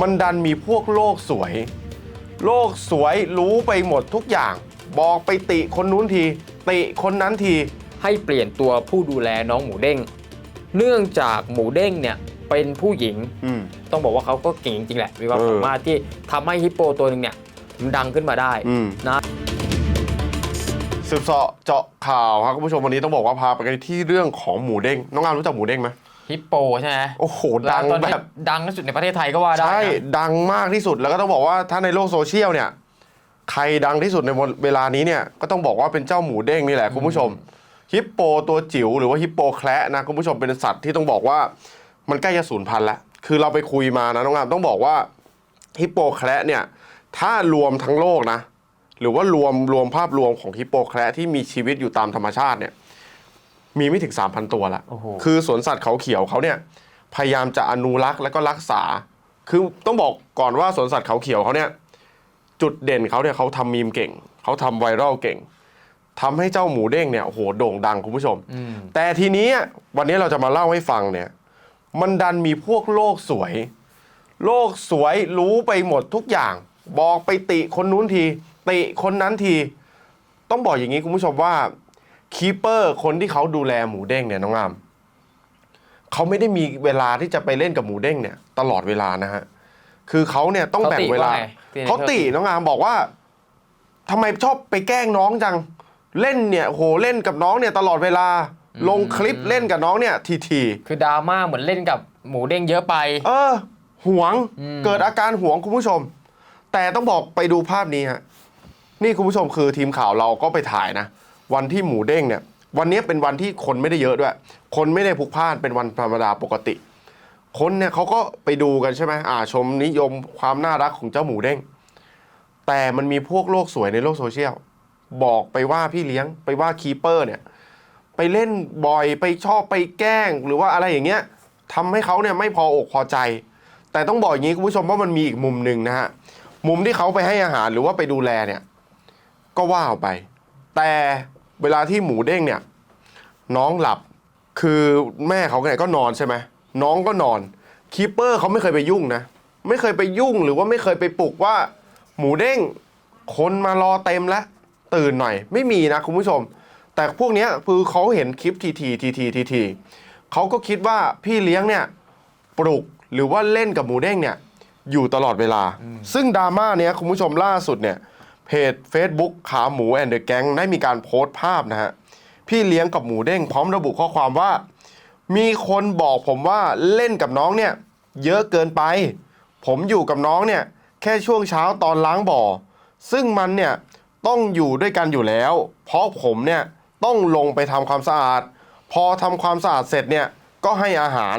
มันดันมีพวกโลกสวย โลกสวยรู้ไปหมดทุกอย่าง บอกไปติคนนู้นที ติคนนั้นที ให้เปลี่ยนตัวผู้ดูแลน้องหมูเด้ง เนื่องจากหมูเด้งเนี่ยเป็นผู้หญิง อืม ต้องบอกว่าเขาก็เก่งจริงๆแหละมีความเออ สามารถที่ทำให้ฮิปโปตัวหนึ่งเนี่ยมันดังขึ้นมาได้อืม นะ สืบเสาะเจาะข่าวครับคุณผู้ชมวันนี้ต้องบอกว่าพาไปกันที่เรื่องของหมูเด้งน้องงามรู้จักหมูเด้งไหม ฮิปโปใช่ไหมโอ้โห ดังตอนแบนี้บดังที่สุดในประเทศไทยก็ว่าได้ใช่นะดังมากที่สุดแล้วก็ต้องบอกว่าถ้าในโลกโซเชียลเนี่ย ใครดังที่สุดในเวลานี้เนี่ยก็ต้องบอกว่าเป็นเจ้าหมูเด้งนี่แหละคุณผู้ชมฮิปโปตัวจิ๋วหรือว่าฮิปโปแคระนะคุณผู้ชมเป็นสัตว์ที่ต้องบอกว่ามันใกล้จะสูญพันธุ์แล้วคือเราไปคุยมานะน้องงามต้องบอกว่าฮิปโปแคระเนี่ยถ้ารวมทั้งโลกนะ หรือว่ารวมรวมภาพรวมของฮิปโปแคระที่มีชีวิตอยู่ตามธรรมชาติเนี่ย มีไม่ถึง 3,000 ตัวละ โอ้โห คือสวนสัตว์เขาเขียวเขาเนี่ยพยายามจะอนุรักษ์และก็รักษา คือต้องบอกก่อนว่าสวนสัตว์เขาเขียวเขาเนี่ยจุดเด่นเขาเนี่ยเขาทำมีมเก่ง เขาทำไวรัลเก่งทำให้เจ้าหมูเด้งเนี่ยโอ้โหโด่งดังคุณผู้ชม อืม แต่ทีนี้วันนี้เราจะมาเล่าให้ฟังเนี่ย มันดันมีพวกโลกสวย โลกสวยรู้ไปหมดทุกอย่าง บอกไปติคนนู้นที ติคนนั้นที ต้องบอกอย่างนี้คุณผู้ชมว่า คีเปอร์คนที่เขาดูแลหมูเด้งเนี่ยน้องงามเขาไม่ได้มีเวลาที่จะไปเล่นกับหมูเด้งเนี่ย ตลอดเวลานะฮะคือเขาเนี่ยต้องแบ่งเวลาเขาติว่าไงเขาติน้องงามบอกว่าทำไมชอบไปแกล้งน้องจัง เล่นเนี่ยโหเล่นกับน้องเนี่ยตลอดเวลาลงคลิปเล่นกับน้องเนี่ย ทีทีคือดราม่าเหมือนเล่นกับหมูเด้งเยอะไปๆเออหวงอืมเกิดอาการหวงคุณผู้ชม แต่ต้องบอกไปดูภาพนี้ฮะนี่คุณผู้ชมคือทีมข่าวเราก็ไปถ่ายนะ วันที่หมูเด้งเนี่ย วันนี้เป็นวันที่คนไม่ได้เยอะด้วย คนไม่ได้พลุกพล่านเป็นวันธรรมดาปกติ คนเนี่ยเขาก็ไปดูกันใช่ไหมอ่าชมนิยมความน่ารักของเจ้าหมูเด้ง แต่มันมีพวกโลกสวยในโลกโซเชียลบอกไปว่าพี่เลี้ยงไปว่าคีเปอร์เนี่ยไปเล่นบ่อยไปชอบไปแกล้ง หรือว่าอะไรอย่างเงี้ยทำให้เขาเนี่ยไม่พออกพอใจ แต่ต้องบอกอย่างนี้คุณผู้ชมว่ามันมีอีกมุมหนึ่งนะฮะมุมที่เขาไปให้อาหารหรือว่าไปดูแลเนี่ย ก็ว่าออกไป แต่ เวลาที่หมูเด้งเนี่ย น้องหลับคือแม่เขาเนี่ยก็นอนใช่ไหมน้องก็นอนคีเปอร์เขาไม่เคยไปยุ่งนะ ไม่เคยไปยุ่งหรือว่าไม่เคยไปปลุกว่า หมูเด้ง คนมารอเต็มแล้วตื่นหน่อย ไม่มีนะคุณผู้ชม แต่พวกเนี้ยคือเขาเห็นคลิปทีทีทีทีทีทีเขาก็คิดว่าพี่เลี้ยงเนี่ยปลุกหรือว่าเล่นกับหมูเด้งเนี่ยอยู่ตลอดเวลา ซึ่งดราม่าเนี้ยคุณผู้ชมล่าสุดเนี่ย เพจ Facebook ขาหมูแอนเดอะแก๊งได้มีการโพสต์ภาพนะฮะ พี่เลี้ยงกับหมูเด้งพร้อมระบุข้อความว่า มีคนบอกผมว่าเล่นกับน้องเนี่ย เยอะเกินไป ผมอยู่กับน้องเนี่ย แค่ช่วงเช้าตอนล้างบ่อ ซึ่งมันเนี่ย ต้องอยู่ด้วยกันอยู่แล้ว เพราะผมเนี่ย ต้องลงไปทำความสะอาด พอทำความสะอาดเสร็จเนี่ยก็ให้อาหาร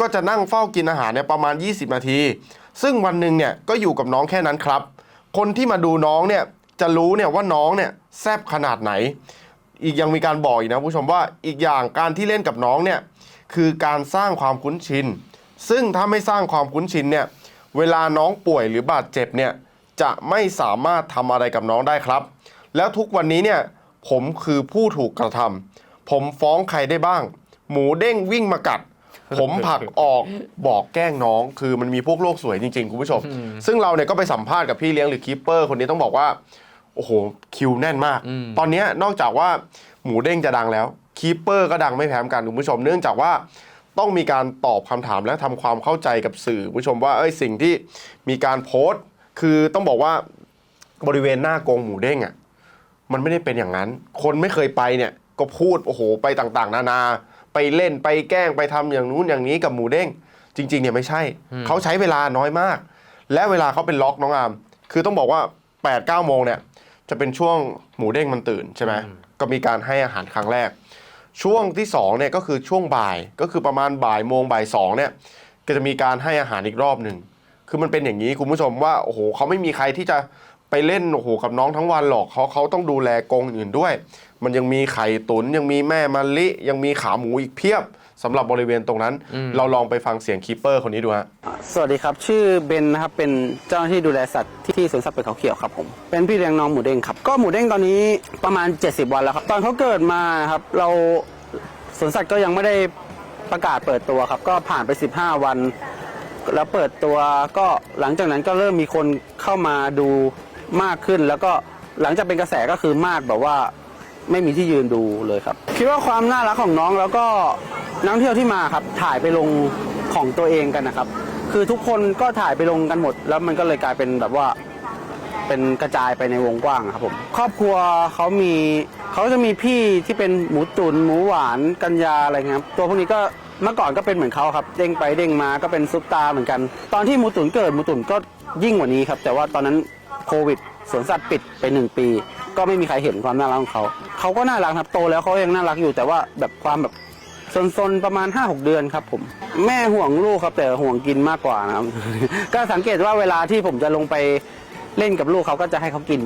ก็จะนั่งเฝ้ากินอาหารเนี่ยประมาณ 20 นาที ซึ่งวันหนึ่งเนี่ยก็อยู่กับน้องแค่นั้นครับ คนที่มาดูน้องเนี่ยจะรู้เนี่ยว่าน้องเนี่ยแซบขนาดไหน อีกยังมีการบอกอีกนะผู้ชมว่าอีกอย่างการที่เล่นกับน้องเนี่ยคือการสร้างความคุ้นชิน ซึ่งถ้าไม่สร้างความคุ้นชินเนี่ยเวลาน้องป่วยหรือบาดเจ็บเนี่ยจะไม่สามารถทำอะไรกับน้องได้ครับ แล้วทุกวันนี้เนี่ยผมคือผู้ถูกกระทำผมฟ้องใครได้บ้าง หมูเด้งวิ่งมากัด ผมผลักออกบอกแกล้งน้อง คือมันมีพวกโลกสวยจริงๆ คุณผู้ชม ซึ่งเราเนี่ยก็ไปสัมภาษณ์กับพี่เลี้ยงหรือคีปเปอร์คนนี้ต้องบอกว่า โอ้โห คิวแน่นมากอืมตอนเนี้ยนอกจากว่าหมูเด้งจะดังแล้วคีปเปอร์ก็ดังไม่แพ้กันคุณผู้ชม เนื่องจากว่าต้องมีการตอบคำถามและทำความเข้าใจกับสื่อคุณผู้ชมว่าเอ้ยสิ่งที่มีการโพสต์ คือต้องบอกว่าบริเวณหน้ากรงหมูเด้งอะมันไม่ได้เป็นอย่างนั้น คนไม่เคยไปเนี่ยก็พูดโอ้โหไปต่างๆ นานา ไปเล่นไปแกล้งไปทำอย่างนู้นอย่างนี้กับหมูเด้ง จริงๆเนี่ยไม่ใช่ เขาใช้เวลาน้อยมาก และเวลาเขาเป็นล็อกน้องอามคือต้องบอกว่า8ปดเก้าโมงเนี่ยจะเป็นช่วงหมูเด้งมันตื่นใช่ไหมก็มีการให้อาหารครั้งแรก ช่วงที่2เนี่ยก็คือช่วงบ่ายก็คือประมาณบ่ายโมงบ่ายสองเนี่ยก็จะมีการให้อาหารอีกรอบหนึ่งคือมันเป็นอย่างนี้คุณผู้ชมว่าโอ้โหเขาไม่มีใครที่จะ ไปเล่นโอ้โหกับน้องทั้งวันหรอกเขาเขาต้องดูแลกรงอื่นด้วย มันยังมีไข่ตุนยังมีแม่มะลิ ยังมีขาหมูอีกเพียบสำหรับบริเวณตรงนั้น เราลองไปฟังเสียงคีปเปอร์คนนี้ดูฮะสวัสดีครับ ชื่อเบนนะครับเป็นเจ้าหน้าที่ดูแลสัตว์ที่สวนสัตว์เปิดเขาเขียวครับผมเป็นพี่เลี้ยงน้องหมูเด้งครับก็หมูเด้งตอนนี้ประมาณ 70 วันแล้วครับตอนเขาเกิดมาครับเราสวนสัตว์ก็ยังไม่ได้ประกาศเปิดตัวครับ ก็ผ่านไป 15 วัน แล้วเปิดตัวก็หลังจากนั้นก็เริ่มมีคนเข้ามาดู มากขึ้น แล้วก็หลังจากเป็นกระแสก็คือมากแบบว่าไม่มีที่ยืนดูเลยครับ คิดว่าความน่ารักของน้องแล้วก็นักเที่ยวที่มาครับ ถ่ายไปลงของตัวเองกันนะครับ คือทุกคนก็ถ่ายไปลงกันหมด แล้วมันก็เลยกลายเป็นแบบว่าเป็นกระจายไปในวงกว้างครับผมครอบครัวเขามีเขาจะมีพี่ที่เป็นหมูตุนหมูหวานกัญญาอะไรครับตัวพวกนี้ก็เมื่อก่อนก็เป็นเหมือนเขาครับเด้งไปเด้งมาก็เป็นซุปตาเหมือนกัน ตอนที่หมูตุนเกิดหมูตุนก็ยิ่งกว่านี้ครับ แต่ว่าตอนนั้น โควิดสวนสัตว์ปิดไปหนึ่งปี ก็ไม่มีใครเห็นความน่ารักของเขา เขาก็น่ารักครับโตแล้วเขายังน่ารักอยู่แต่ว่าแบบความแบบซนๆประมาณ 5-6 เดือนครับผม แม่ห่วงลูกครับแต่ห่วงกินมากกว่านะครับ ก็สังเกตว่าเวลาที่ผมจะลงไปเล่นกับลูกเขาก็จะให้เขากิน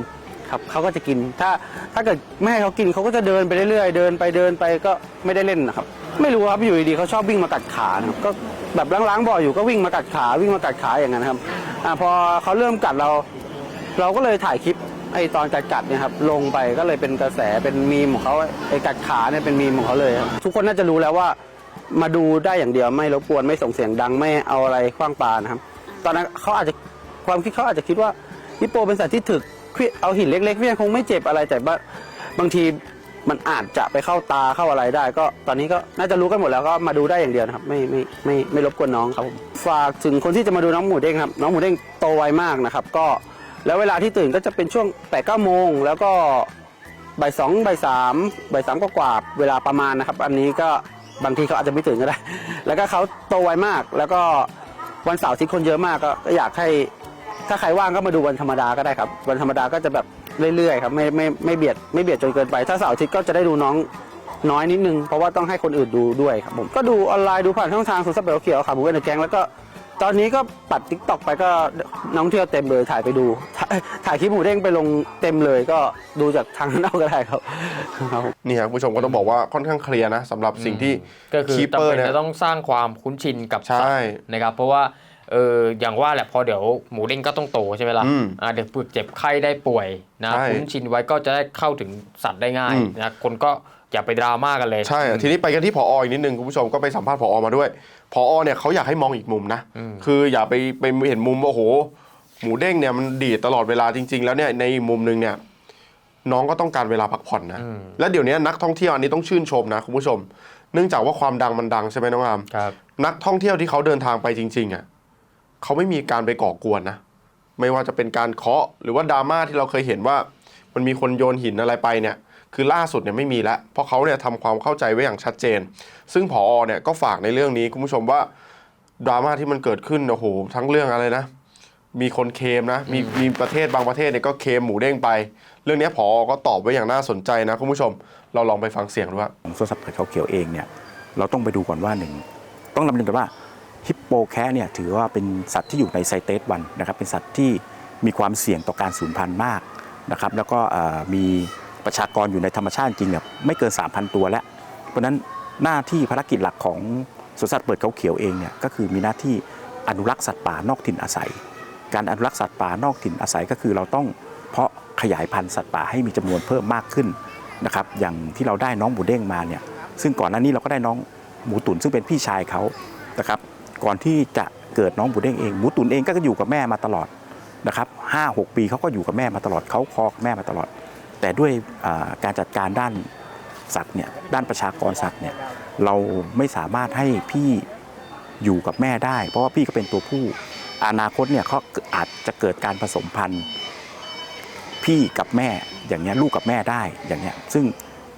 ครับเขาก็จะกิน ถ้าถ้าเกิดไม่ให้เขากินเขาก็จะเดินไปเรื่อยๆ เดินไปเดินไปก็ไม่ได้เล่นนะครับ ไม่รู้ครับอยู่ดีๆเขาชอบวิ่งมากัดขานะครับก็แบบล้างๆบ่ออยู่ก็วิ่งมากัดขาวิ่งมากัดขาอย่างนั้นครับอ่าพอเขาเริ่มกัดเรา เราก็เลยถ่ายคลิปไอตอนกัดกัดๆเนี่ยครับลงไปก็เลยเป็นกระแสเป็นมีมของเขาไอกัดขาเนี่ยเป็นมีมของเขาเลยครับทุกคนน่าจะรู้แล้วว่ามาดูได้อย่างเดียวไม่รบกวนไม่ส่งเสียงดังไม่เอาอะไรคว้างปานะครับ ตอนนั้นเขาอาจจะความคิดเขาอาจจะคิดว่าฮิปโปเป็นสัตว์ที่ถึกเองเอาหินเล็กๆเนี่ยคงไม่เจ็บอะไรแต่ว่าบางทีมันอาจจะไปเข้าตาเข้าอะไรได้ ก็ตอนนี้ก็น่าจะรู้กันหมดแล้วก็มาดูได้อย่างเดียวนะครับ ไม่ไม่ไม่ไม่รบกวนน้องครับฝากถึงคนที่จะมาดูน้องหมูเด้งครับ น้องหมูเด้งโตไวมากนะครับ ก็ แล้วเวลาที่ตื่นก็จะเป็นช่วง8ปดเก้าโมงแล้วก็บ่ายสองบ่ายสามบ่ายสามก็กว่าเวลาประมาณนะครับ อันนี้ก็บางทีเขาอาจจะไม่ตื่นก็ได้ แล้วก็เขาโตไวมาก แล้วก็วันเสาร์อาที่คนเยอะมากก็อยากให้ถ้าใครว่างก็มาดูวันธรรมดาก็ได้ครับ วันธรรมดาก็จะแบบเรื่อยๆครับไม่ไม่ไม่เบียดไม่เบียดจนเกินไป ถ้าเสาร์อาทิตย์ก็จะได้ดูน้องน้อยนิดนึง เพราะว่าต้องให้คนอื่นดูด้วยครับผมก็ดูออนไลน์ดูผ่านช่องทางสุสัปดาห์เขียวขาหมูเวนแกงแล้วก็ ตอนนี้ก็ปัดทิกตอกไปก็น้องเที่ยวเต็มเลยถ่ายไปดูถ่ายถ่ายคลิปหมูเด้งไปลงเต็มเลยก็ดูจากทางนั้นเอาก็ได้ครับครับผม นี่ครับคุณผู้ชมก็ต้องบอกว่าค่อนข้างเคลียร์นะสำหรับสิ่งที่ก็คือคีเปจำอร์เป็นเนี่ย จะต้องสร้างความคุ้นชินกับใช่สัตว์นะครับ เพราะว่าเอออย่างว่าแหละพอเดี๋ยวหมูเด้งก็ต้องโตใช่ไหมล่ะอืมอ่าเดี๋ยวปึกเจ็บไข้ได้ป่วยนะใช่คุ้นชินไว้ก็จะได้เข้าถึงสัตว์ได้ง่ายอืม นะคนก็ อย่าไปดราม่ากันเลย ใช่ ทีนี้ไปกันที่ผออีกนิดนึงคุณผู้ชมก็ไปสัมภาษณ์ผอมาด้วยผอเนี่ยเขาอยากให้มองอีกมุมนะอืมคืออย่าไปไปเห็นมุมว่าโอ้โห หมูเด้งเนี่ยมันดีดตลอดเวลาจริง ๆ แล้วเนี่ยในอีกมุมหนึงเนี่ยน้องก็ต้องการเวลาพักผ่อนนะอืมแล้วเดี๋ยวนี้นักท่องเที่ยวอันนี้ต้องชื่นชมนะคุณผู้ชม เนื่องจากว่าความดังมันดังใช่ไหมน้องอามครับ นักท่องเที่ยวที่เขาเดินทางไปจริงๆอะเขาไม่มีการไปก่อกวนนะ ไม่ว่าจะเป็นการเคาะหรือว่าดราม่าที่เราเคยเห็นว่า มันมีคนโยนหินอะไรไปเนี่ย คือล่าสุดเนี่ยไม่มีแล้ว เพราะเขาเนี่ยทำความเข้าใจไว้อย่างชัดเจน ซึ่งผอเนี่ยก็ฝากในเรื่องนี้คุณผู้ชมว่าดราม่าที่มันเกิดขึ้นโอ้โหทั้งเรื่องอะไรนะ มีคนเคลมนะ มีมีประเทศบางประเทศเนี่ยก็เคลมหมูเด้งไป เรื่องนี้ผอก็ตอบไว้อย่างน่าสนใจนะคุณผู้ชม เราลองไปฟังเสียงดูว่า ของสวนสัตว์เปิดเขาเขียวเองเนี่ยเราต้องไปดูก่อนว่าหนึ่งต้องนำเรียนก่อนว่าฮิปโปแคะเนี่ยถือว่าเป็นสัตว์ที่อยู่ในไซเตสวันนะครับเป็นสัตว์ที่มีความเสี่ยงต่อการสูญพันธุ์มากนะครับแล้วก็เอ่อมี ประชากรอยู่ในธรรมชาติจริงเนี่ยไม่เกิน 3,000 ตัวแล้ว เพราะฉะนั้นหน้าที่ภารกิจหลักของสวนสัตว์เปิดเขาเขียวเองเนี่ยก็คือมีหน้าที่อนุรักษ์สัตว์ป่านอกถิ่นอาศัย การอนุรักษ์สัตว์ป่านอกถิ่นอาศัยก็คือเราต้องเพาะขยายพันธุ์สัตว์ป่าให้มีจำนวนเพิ่มมากขึ้นนะครับอย่างที่เราได้น้องหมูเด้งมาเนี่ยซึ่งก่อนหน้านี้เราก็ได้น้องหมูตุนซึ่งเป็นพี่ชายเขานะครับก่อนที่จะเกิดน้องหมูเด้งเองหมูตุนเองก็อยู่กับแม่มาตลอดนะครับห้าหกปีเขาก็อยู่กับแม่มาตลอดเขาคอกแม่มาตลอด แต่ด้วยการจัดการด้านสัตว์เนี่ยด้านประชากรสัตว์เนี่ยเราไม่สามารถให้พี่อยู่กับแม่ได้ เพราะว่าพี่ก็เป็นตัวผู้อนาคตเนี่ยเขาอาจจะเกิดการผสมพันธุ์ พี่กับแม่อย่างเงี้ยลูกกับแม่ได้อย่างเงี้ยซึ่ง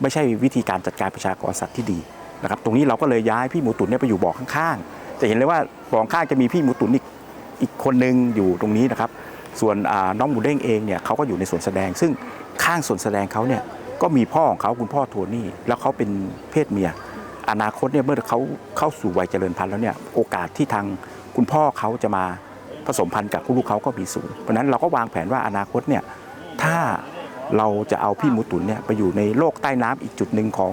ไม่ใช่วิธีการจัดการประชากรสัตว์ที่ดีนะครับตรงนี้เราก็เลยย้ายพี่หมูตุ๋นเนี่ยไปอยู่บ่อข้างๆ จะเห็นเลยว่าบ่อข้างจะมีพี่หมูตุ๋นอีกอีกคนนึงอยู่ตรงนี้นะครับ ส่วนน้องหมูเด้งเองเนี่ยเขาก็อยู่ในสวนแสดง ซึ่ง ข้างส่วนแสดงเขาเนี่ยก็มีพ่อของเขาคุณพ่อโทนี่แล้วเขาเป็นเพศเมีย อนาคตเนี่ยเมื่อเขาเข้าสู่วัยเจริญพันธุ์แล้วเนี่ยโอกาสที่ทางคุณพ่อเขาจะมาผสมพันธุ์กับลูกเขาก็มีสูงเพราะฉะนั้นเราก็วางแผนว่าอนาคตเนี่ยถ้าเราจะเอาพี่มูตุนเนี่ยไปอยู่ในโลกใต้น้ำอีกจุดหนึ่งของ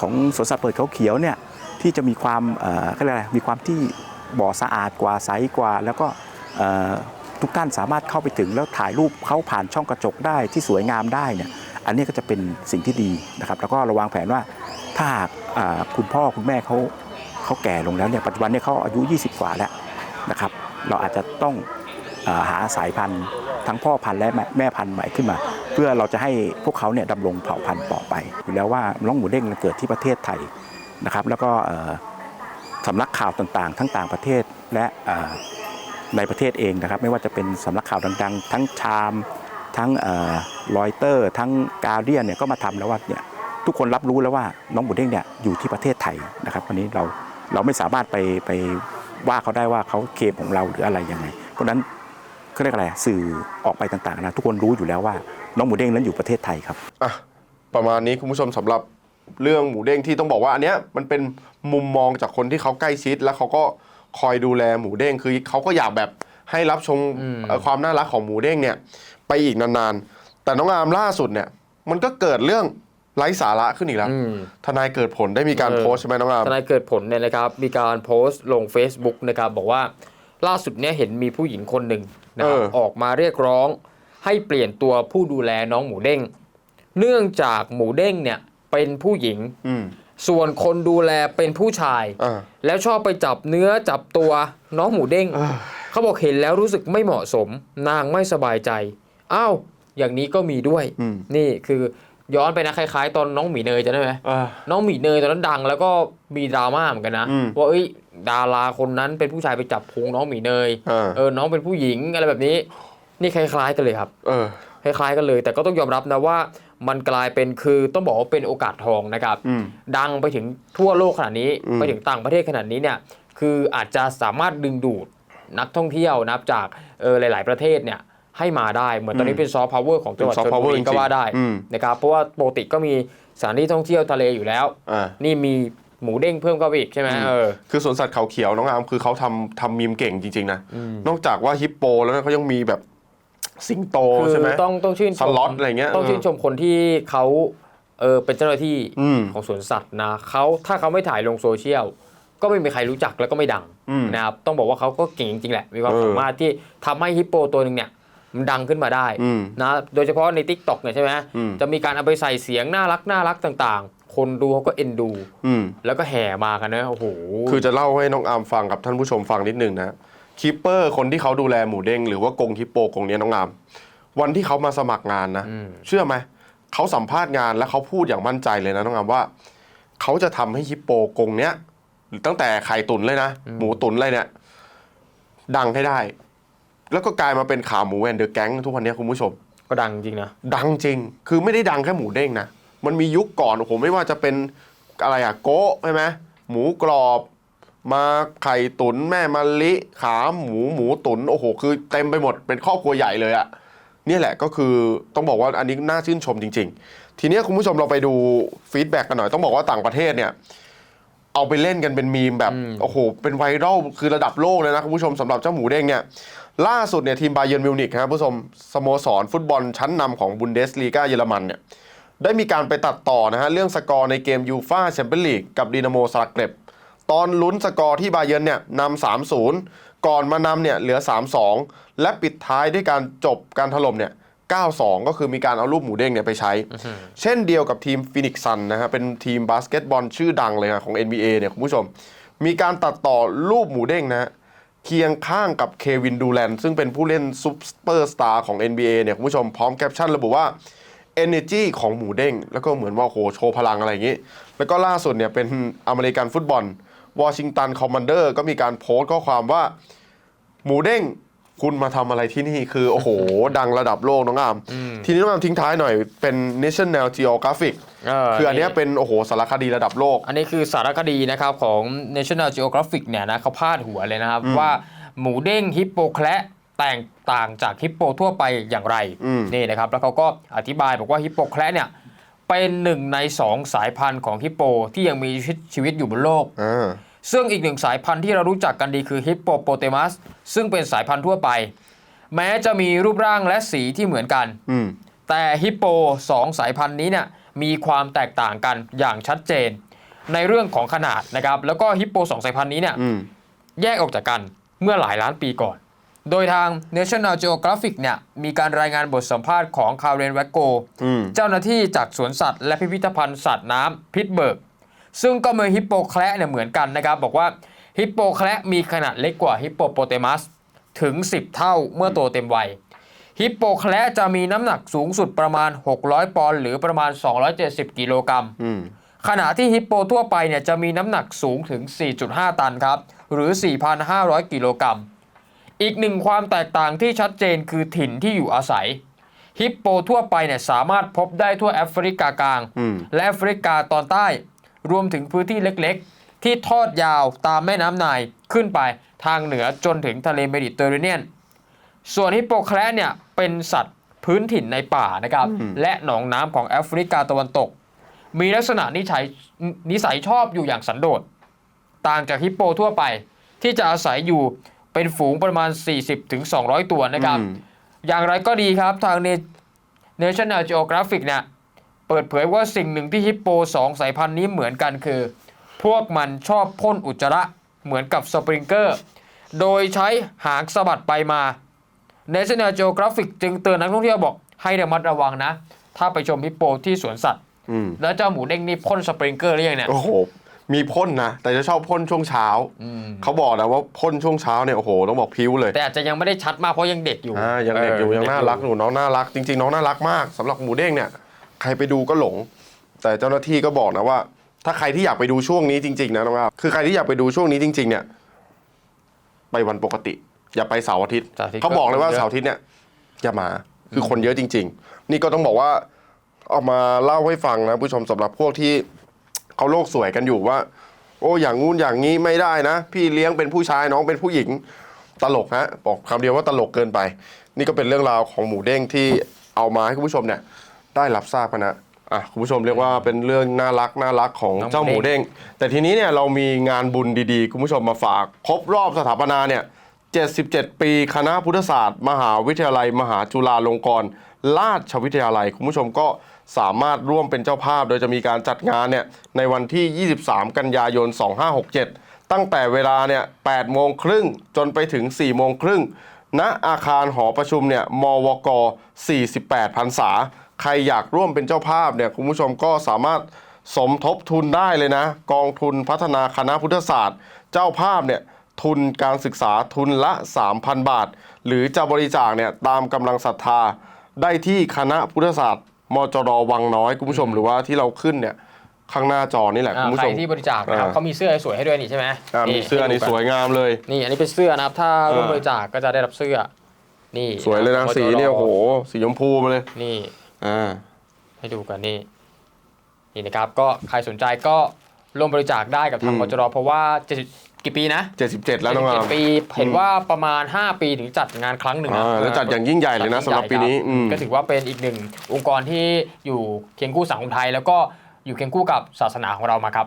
ของสวนสัตว์เปิดเขาเขียวเนี่ยที่จะมีความเอ่อเขาเรียกอะไรมีความที่บ่อสะอาดกว่าใสกว่า แล้วก็เอ่อ ทุกท่านสามารถเข้าไปถึงแล้วถ่ายรูปเขาผ่านช่องกระจกได้ที่สวยงามได้เนี่ยอันนี้ก็จะเป็นสิ่งที่ดีนะครับ แล้วก็ราวางแผนว่าถ้าหากคุณพ่อคุณแม่เขาเขาแก่ลงแล้วเนี่ยปัจจุบันเนี่ยเขาอายุ 20 กว่าแล้วนะครับ เราอาจจะต้องอ่อหาสายพันธุ์ทั้งพ่อพันธุ์และแม่พันธุ์ใหม่ขึ้นมา เพื่อเราจะให้พวกเขาเนี่ยดำรงเผ่าพันธุ์ต่อไปอยู่แล้วว่าน้องหมูเด้งเกิดที่ประเทศไทยนะครับ แล้วก็สำนักข่าวต่างๆ ทั้งต่างประเทศและ ในประเทศเองนะครับ ไม่ว่าจะเป็นสำนักข่าวดัง ๆ ทั้งชาม ทั้งรอยเตอร์ ทั้งกาเดียนเนี่ยก็มาทำแล้วว่าเนี่ยทุกคนรับรู้แล้วว่าน้องหมูเด้งเนี่ยอยู่ที่ประเทศไทยนะครับวันนี้เราเราไม่สามารถไปไปว่าเขาได้ว่าเขาเคมของเราหรืออะไรยังไง เพราะนั้นเขาเรียกอะไรสื่อออกไปต่างๆนะทุกคนรู้อยู่แล้วว่า น้องหมูเด้งนั้นอยู่ประเทศไทยครับอะประมาณนี้คุณผู้ชมสำหรับเรื่องหมูเด้งที่ต้องบอกว่าอันเนี้ยมันเป็นมุมมองจากคนที่เขาใกล้ชิดแล้วเขาก็ คอยดูแลหมูเด้งคือเขาก็อยากแบบให้รับชมเอ่อความน่ารักของหมูเด้งเนี่ย ไปอีกนานๆ แต่น้องอาร์มล่าสุดเนี่ย มันก็เกิดเรื่องไร้สาระขึ้นอีกแล้วอืมทนายเกิดผลได้มีการเออโพสต์ใช่ไหมน้องอาร์มทนายเกิดผลเนี่ยนะครับ มีการโพสต์ลง Facebook นะครับบอกว่าล่าสุดเนี่ยเห็นมีผู้หญิงคนหนึ่งนะครับเออออกมาเรียกร้อง ให้เปลี่ยนตัวผู้ดูแลน้องหมูเด้ง เนื่องจากหมูเด้งเนี่ยเป็นผู้หญิงอืม ส่วนคนดูแลเป็นผู้ชาย อ่า แล้วชอบไปจับเนื้อจับตัวน้องหมูเด้งเออเขาบอกเห็นแล้วรู้สึกไม่เหมาะสม นางไม่สบายใจ อ้าว อย่างนี้ก็มีด้วย อืม นี่คือย้อนไปนะคล้ายๆ ตอนน้องหมีเนยจะได้ไหม อ่า น้องหมีเนยตอนนั้นดังแล้วก็มีดราม่าเหมือนกันนะอืมว่าเอ้ยดาราคนนั้นเป็นผู้ชายไปจับพุงน้องหมีเนยอ่า เออน้องเป็นผู้หญิงอะไรแบบนี้ นี่คล้ายๆกันเลยครับ เออ คล้ายๆกันเลย แต่ก็ต้องยอมรับนะว่า มันกลายเป็นคือต้องบอกว่าเป็นโอกาสทองนะครับอืมดังไปถึงทั่วโลกขนาดนี้อืมไปถึงต่างประเทศขนาดนี้เนี่ยคืออาจจะสามารถดึงดูดนักท่องเที่ยวนะครับจากเออหลาย ๆ ประเทศเนี่ยให้มาได้เหมือนตอนนี้เป็นซอฟต์พาวเวอร์ของจังหวัดเป็นช soft ลบุ power รีก็ว่าได้จริงๆอืมนะครับเพราะว่าปกติก็มีสถานที่ท่องเที่ยวทะเลอยู่แล้วอ่านี่มีหมูเด้งเพิ่มเข้าไปอีกใช่ไหมอืมเออคือสวนสัตว์เขาเขียวน้องอาร์มคือเขาทำทำมีมเก่งจริง ๆ นะอืมนอกจากว่าฮิปโปแล้วเขายังมีแบบ สิงโตคืใช่ไหมต้องต้องชื่นชสมล็อตอะไรเงี้ยต้องเออชื่นชมคนที่เขาเออเป็นเจ้าหน้าที่อืมของสวนสัตว์นะเขาถ้าเขาไม่ถ่ายลงโซเชียลก็ไม่มีใครรู้จักแล้วก็ไม่ดังอืมนะครับต้องบอกว่าเขาก็เก่งจริงๆแหละมีความเออสามารถที่ทำให้ฮิปโปตัวหนึ่งเนี่ยมันดังขึ้นมาได้อืมนะโดยเฉพาะใน t ิ k t o k เนี่ยใช่ไหมอืมจะมีการเอาไปใส่เสียงน่ารักน่ารักต่างๆ คนดูเขาก็เอ็นดูอืมแล้วก็แห่มากันนะโอ้โหคือจะเล่าให้น้องอาร์มฟังกับท่านผู้ชมฟังนิดนึงนะ คิปเปอร์คนที่เขาดูแลหมูเด้งหรือว่ากรงฮิปโปกรงเนี้ยน้องอาร์มวันที่เขามาสมัครงานนะอืมเชื่อไหมเขาสัมภาษณ์งานแล้วเขาพูดอย่างมั่นใจเลยนะน้องอาร์มว่า เขาจะทำให้ฮิปโปกรงเนี้ยตั้งแต่ไข่ตุ๋นเลยนะ หมูตุ๋นเลยเนี่ย ดังให้ได้ แล้วก็กลายมาเป็นขาหมูแวนเดอร์แก๊งทุกวันเนี้ยคุณผู้ชม ก็ดังจริงนะ ดังจริง คือไม่ได้ดังแค่หมูเด้งนะ มันมียุคก่อนโอ้โหไม่ว่าจะเป็นอะไรอะโกะใช่ไหมหมูกรอบ มาไข่ตุนแม่มะลิขาหมูหมูตุนโอ้โห คือเต็มไปหมดเป็นครอบครัวใหญ่เลยอะเนี่ยแหละก็คือต้องบอกว่าอันนี้น่าชื่นชมจริง ๆ ทีเนี้ยคุณผู้ชมเราไปดูฟีดแบ็กกันหน่อย ต้องบอกว่าต่างประเทศเนี่ย เอาไปเล่นกันเป็นมีมแบบอืมโอ้โห เป็นไวรัลคือระดับโลกเลยนะคุณผู้ชมสำหรับเจ้าหมูเด้งเนี่ยล่าสุดเนี่ยทีมบาเยิร์นมิวนิกครับผู้ชมสโมสรฟุตบอลชั้นนำของบุนเดสลีกาเยอรมันเนี่ยได้มีการไปตัดต่อนะฮะเรื่องสกอร์ในเกมยูฟาแชมเปี้ยนลีกกับดีนาโมซาเกร็บ ตอนลุ้นสกอร์ที่บาเยิร์นเนี่ยนำ3-0ก่อนมานำเนี่ยเหลือ 3-2 และปิดท้ายด้วยการจบการถล่มเนี่ย 9-2 ก็คือมีการเอารูปหมูเด้งเนี่ยไปใช้ เช่นเดียวกับทีมฟินิกซันนะฮะเป็นทีมบาสเกตบอลชื่อดังเลยนะของ NBA เนี่ยคุณผู้ชม มีการตัดต่อรูปหมูเด้งนะฮะเคียงข้างกับเควินดูแลนซึ่งเป็นผู้เล่นซูเปอร์สตาร์ของ NBA เนี่ยคุณผู้ชมพร้อมแคปชั่นระบุว่า Energy ของหมูเด้ง แล้วก็เหมือนว่าโหโชว์พลังอะไรอย่างนี้ แล้วก็ล่าสุดเนี่ยเป็นอเมริกันฟุตบอล วอชิงตันคอมมานเดอร์ก็มีการโพสต์ข้อความว่า หมูเด้งคุณมาทำอะไรที่นี่คือ โอ้โห ดังระดับโลกน้องอาม ทีนี้น้องอามทิ้งท้ายหน่อยเป็น National Geographic เออคืออันเนี้ยเป็น โอ้โห สารคดีระดับโลก อันนี้คือสารคดีนะครับ ของ National Geographic เนี่ยนะเขาพาดหัวเลยนะครับ ว่าหมูเด้งฮิปโปแคระแตกต่างจากฮิปโปทั่วไปอย่างไรอืมนี่นะครับ แล้วเขาก็อธิบายบอกว่าฮิปโปแคระเนี่ยเป็นหนึ่งในสองสายพันธุ์ของฮิปโปที่ยังมีชีวิตอยู่บนโลกอ่า ซึ่งอีกหนึ่งสายพันธุ์ที่เรารู้จักกันดีคือฮิปโปโปเตมัสซึ่งเป็นสายพันธุ์ทั่วไป แม้จะมีรูปร่างและสีที่เหมือนกัน อืม แต่ฮิปโปสองสายพันธุ์นี้เนี่ยมีความแตกต่างกันอย่างชัดเจน ในเรื่องของขนาดนะครับ แล้วก็ฮิปโปสองสายพันธุ์นี้เนี่ย อืม แยกออกจากกันเมื่อหลายล้านปีก่อน โดยทาง National Geographic เนี่ยมีการรายงานบทสัมภาษณ์ของคาร์เรนแวกโก อืม เจ้าหน้าที่จากสวนสัตว์และพิพิธภัณฑ์สัตว์น้ำพิตเบิร์ก ซึ่งก็มีฮิปโปแคระเนี่ยเหมือนกันนะครับบอกว่าฮิปโปแคระมีขนาดเล็กกว่าฮิปโปโปเตมัสถึง 10 เท่าเมื่อโตเต็มวัยฮิปโปแคระจะมีน้ำหนักสูงสุดประมาณ 600 ปอนด์หรือประมาณ 270 กิโลกรัมอืมขณะที่ฮิปโปทั่วไปเนี่ยจะมีน้ำหนักสูงถึง 4.5 ตันครับ หรือ 4,500 กิโลกรัม อีกหนึ่งความแตกต่างที่ชัดเจนคือถิ่นที่อยู่อาศัย ฮิปโปทั่วไปเนี่ยสามารถพบได้ทั่วแอฟริกากลางอืมและแอฟริกาตอนใต้ รวมถึงพื้นที่เล็กๆ ที่ทอดยาวตามแม่น้ำไนายขึ้นไปทางเหนือจนถึงทะเลเมดิเตอร์เรเนียน ส่วนฮิปโปแคระเนี่ยเป็นสัตว์พื้นถิ่นในป่านะครับ และหนองน้ำของแอฟริกาตะวันตก มีลักษณะนิสัยนิสัยชอบอยู่อย่างสันโดษ ต่างจากฮิปโปทั่วไปที่จะอาศัยอยู่เป็นฝูงประมาณ 40-200 ตัวนะครับอืมอย่างไรก็ดีครับทาง National Geographic เนี่ย เปิดเผยว่าสิ่งหนึ่งที่ฮิปโปสองสายพันธุ์นี้เหมือนกันคือ พวกมันชอบพ่นอุจจาระเหมือนกับสปริงเกอร์ โดยใช้หางสะบัดไปมา National Geographic จึงเตือนนักท่องเที่ยวบอกให้ระมัดระวังนะ ถ้าไปชมฮิปโปที่สวนสัตว์ อืมแล้วเจ้าหมูเด้งนี่พ่นสปริงเกอร์หรือยังเนี่ย โอ้โห มีพ่นนะ แต่จะชอบพ่นช่วงเช้า อืม เขาบอกนะว่าพ่นช่วงเช้าเนี่ยโอ้โหต้องบอกพิ้วเลยแต่อาจจะยังไม่ได้ชัดมากเพราะยังเด็กอยู่อ่ายังเด็กอยู่ยังน่ารักอหนูน้องน่ารัก จริง ๆ น้องน่ารักมากสำหรับหมูเด้งเนี่ย ใครไปดูก็หลง แต่เจ้าหน้าที่ก็บอกนะว่า ถ้าใครที่อยากไปดูช่วงนี้จริงๆนะน้องว่าคือใครที่อยากไปดูช่วงนี้จริง ๆ เนี่ย ไปวันปกติ อย่าไปเสาร์อาทิตย์เสาร์อาทิตย์เขาบอกเลยว่าก็เยอะ เสาร์อาทิตย์เนี่ยอย่ามาคือคนเยอะจริง ๆ นี่ก็ต้องบอกว่าเอามาเล่าให้ฟังนะผู้ชมสำหรับพวกที่ เขาโลกสวยกันอยู่ว่า โอ้อย่างงู้นอย่างนี้ไม่ได้นะ พี่เลี้ยงเป็นผู้ชายน้องเป็นผู้หญิงตลกฮะบอกคำเดียวว่าตลกเกินไป นี่ก็เป็นเรื่องราวของหมูเด้งที่เอามาให้คุณผู้ชมเนี่ย ได้รับทราบกันนะอะคุณผู้ชมเรียกว่าเป็นเรื่องน่ารักน่ารักของน้องหมูเจ้าหมูเด้งแต่ทีนี้เนี่ยเรามีงานบุญดีๆ คุณผู้ชมมาฝากครบรอบสถาปนาเนี่ย 77 ปีคณะพุทธศาสตร์ มหาวิทยาลัย มหาจุฬาลงกรณราชวิทยาลัย คุณผู้ชมก็สามารถร่วมเป็นเจ้าภาพ โดยจะมีการจัดงานเนี่ยในวันที่ 23 กันยายน 2567 ตั้งแต่เวลาเนี่ย8โมงครึ่งจนไปถึง 4 โมงครึ่งณอาคารหอประชุมเนี่ยมวก 48พรรษา ใครอยากร่วมเป็นเจ้าภาพเนี่ยคุณผู้ชมก็สามารถสมทบทุนได้เลยนะ กองทุนพัฒนาคณะพุทธศาสตร์ เจ้าภาพเนี่ยทุนการศึกษาทุนละ 3,000 บาท หรือจะบริจาคเนี่ยตามกำลังศรัทธาได้ที่คณะพุทธศาสตร์มจรวังน้อยคุณผู้ชมหรือว่าที่เราขึ้นเนี่ยข้างหน้าจอนี่แหละอ่าคุณผู้ใคชรมที่บริจาคนะครับอ่าเขามีเสื้อสวยให้ด้วยนี่ใช่ไหมอ่ามีเสื้อนี่ให้ดูกัสวยงามเลย นี่อันนี้เป็นเสื้อนะครับ ถ้าร่วมเออบริจาคก็จะได้รับเสื้อ นี่สวยเลยนะมจรสีเนี่ยโอ้โหสีชมพูมาเลยนี่ อ่า ให้ดูกันนี่นี่นะครับก็ใครสนใจก็ร่วมบริจาคได้กับทางอืม มจรเพราะว่า70กี่ปีนะ77แล้วน้องอาม77ปีเห็นว่าประมาณ 5 ปีถึงจัดงานครั้งหนึ่งนะอ่าแล้วจัดอย่างยิ่งใหญ่เลยนะสำหรับปีนี้อืม ก็ถือว่าเป็นอีกหนึ่งองค์กรที่อยู่เคียงคู่สังคมไทย แล้วก็อยู่เคียงคู่กับศาสนาของเรามาครับ